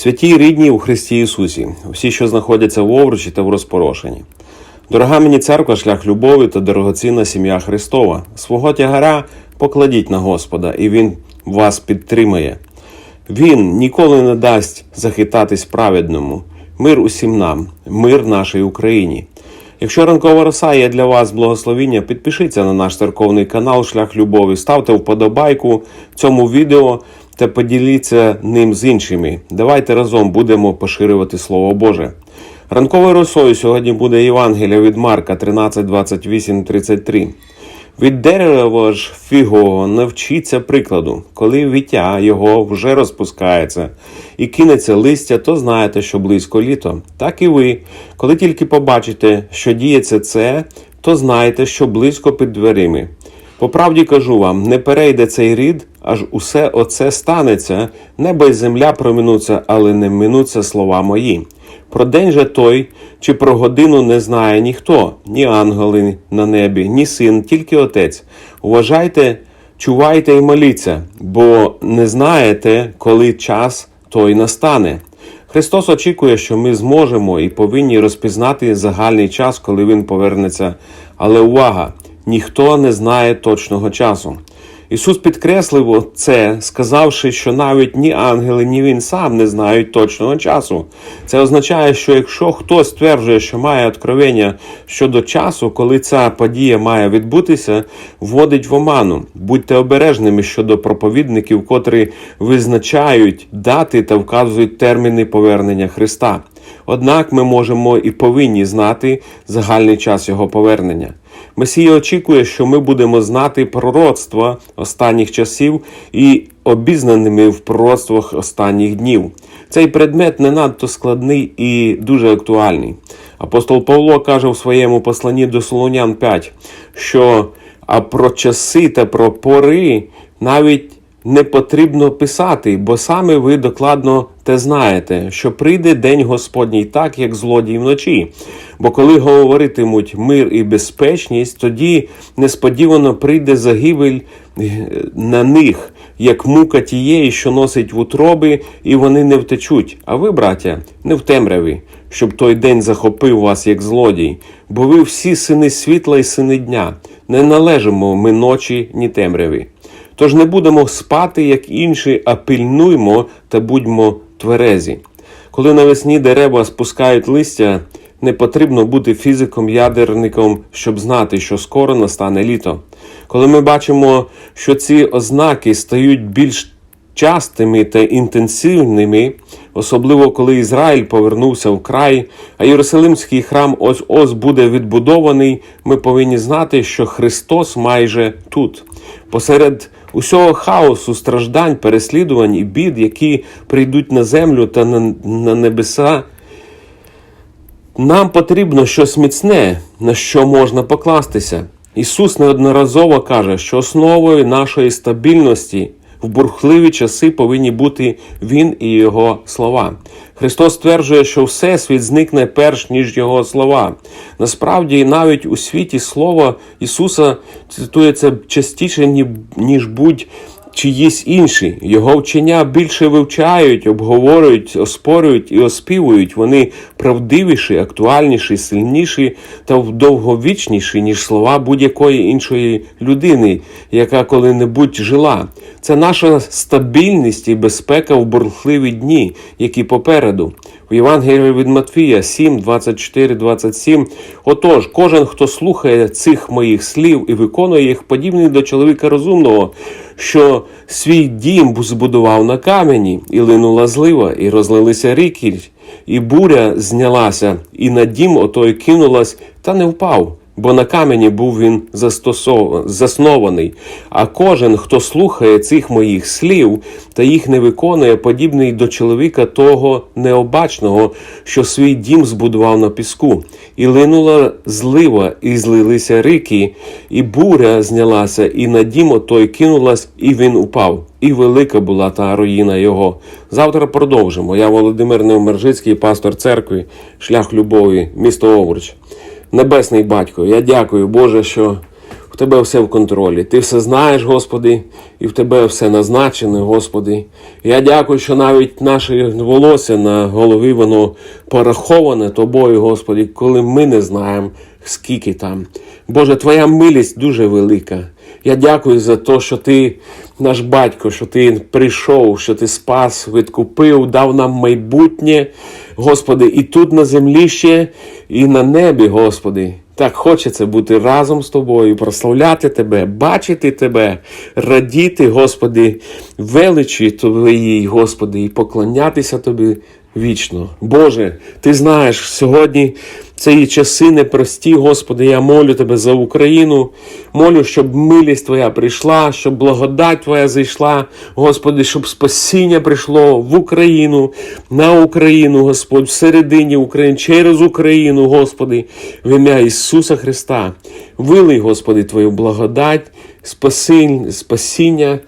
Святі рідні у Христі Ісусі, всі, що знаходяться в Овручі та в розпорошенні. Дорога мені церква, шлях любові та дорогоцінна сім'я Христова. Свого тягаря покладіть на Господа, і Він вас підтримає. Він ніколи не дасть захитатись праведному. Мир усім нам, мир нашій Україні. Якщо ранкова роса є для вас благословіння, підпишіться на наш церковний канал Шлях Любові, ставте вподобайку цьому відео та поділіться ним з іншими. Давайте разом будемо поширювати Слово Боже. Ранковою росою сьогодні буде Євангелія від Марка 13, 28, 33. Від дерева ж фігового навчіться прикладу, коли віття його вже розпускається і кинеться листя, то знаєте, що близько літо. Так і ви, коли тільки побачите, що діється це, то знаєте, що близько під дверима. По правді кажу вам, не перейде цей рід, аж усе оце станеться, небо й земля проминуться, але не минуться слова мої. Про день же той, чи про годину не знає ніхто, ні ангели на небі, ні син, тільки отець. Уважайте, чувайте і моліться, бо не знаєте, коли час той настане. Христос очікує, що ми зможемо і повинні розпізнати загальний час, коли Він повернеться. Але увага! Ніхто не знає точного часу. Ісус підкреслив це, сказавши, що навіть ні ангели, ні він сам не знають точного часу. Це означає, що якщо хтось стверджує, що має откровення щодо часу, коли ця подія має відбутися, вводить в оману. Будьте обережними щодо проповідників, котрі визначають дати та вказують терміни повернення Христа. Однак ми можемо і повинні знати загальний час його повернення. Месія очікує, що ми будемо знати пророцтва останніх часів і обізнаними в пророцтвах останніх днів. Цей предмет не надто складний і дуже актуальний. Апостол Павло каже в своєму посланні до Солонян 5, що а про часи та про пори навіть не потрібно писати, бо саме ви докладно те знаєте, що прийде день Господній так, як злодій вночі. Бо коли говоритимуть мир і безпечність, тоді несподівано прийде загибель е, на них, як мука тієї, що носить в утроби, і вони не втечуть. А ви, браття, не в темряві, щоб той день захопив вас як злодій, бо ви всі сини світла і сини дня, не належимо ми ночі, ні темряві. Тож не будемо спати, як інші, а пильнуймо та будьмо тверезі. Коли навесні дерева спускають листя, не потрібно бути фізиком-ядерником, щоб знати, що скоро настане літо. Коли ми бачимо, що ці ознаки стають більш частими та інтенсивними, особливо коли Ізраїль повернувся в край, а Єрусалимський храм ось ось буде відбудований, ми повинні знати, що Христос майже тут. Посеред усього хаосу, страждань, переслідувань і бід, які прийдуть на землю та на, на небеса. Нам потрібно щось міцне, на що можна покластися. Ісус неодноразово каже, що основою нашої стабільності в бурхливі часи повинні бути Він і Його слова. Христос стверджує, що Всесвіт зникне перш ніж Його слова. Насправді, навіть у світі Слово Ісуса цитується частіше, ніж будь чиїсь інші. Його вчення більше вивчають, обговорюють, оспорюють і оспівують. Вони правдивіші, актуальніші, сильніші та довговічніші, ніж слова будь-якої іншої людини, яка коли-небудь жила. Це наша стабільність і безпека в бурхливі дні, які попереду. В Євангелії від Матфія 7, 24, 27. Отож, кожен, хто слухає цих моїх слів і виконує їх, подібний до чоловіка розумного, що свій дім збудував на камені, і линула злива, і розлилися ріки, і буря знялася, і на дім отой кинулась, та не впав. Бо на камені був він застосов... заснований. А кожен, хто слухає цих моїх слів та їх не виконує, подібний до чоловіка того необачного, що свій дім збудував на піску, і линула злива, і злилися рики, і буря знялася, і на дім отой кинулась, і він упав. І велика була та руїна його. Завтра продовжимо. Я Володимир Невмержицький, пастор церкви, шлях любові, місто Овруч. Небесний батько, я дякую, Боже, що в Тебе все в контролі. Ти все знаєш, Господи, і в Тебе все назначене, Господи. Я дякую, що навіть наше волосся на голові, воно пораховане Тобою, Господи, коли ми не знаємо, скільки там. Боже, Твоя милість дуже велика. Я дякую за те, що ти наш батько, що ти прийшов, що ти спас, відкупив, дав нам майбутнє, Господи, і тут на землі ще, і на небі, Господи. Так хочеться бути разом з тобою, прославляти Тебе, бачити Тебе, радіти, Господи, величі Твоїй, Господи, і поклонятися Тобі вічно. Боже, Ти знаєш, сьогодні ці часи непрості, Господи, я молю Тебе за Україну, молю, щоб милість Твоя прийшла, щоб благодать Твоя зайшла, Господи, щоб спасіння прийшло в Україну, на Україну, Господь, всередині України, через Україну, Господи, в ім'я Ісуса Христа. Вилий, Господи, Твою благодать, спасіння,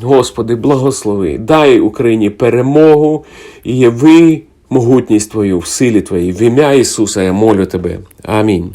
Господи, благослови. Дай Україні перемогу і яви могутність Твою в силі Твоїй. В ім'я Ісуса я молю Тебе. Амінь.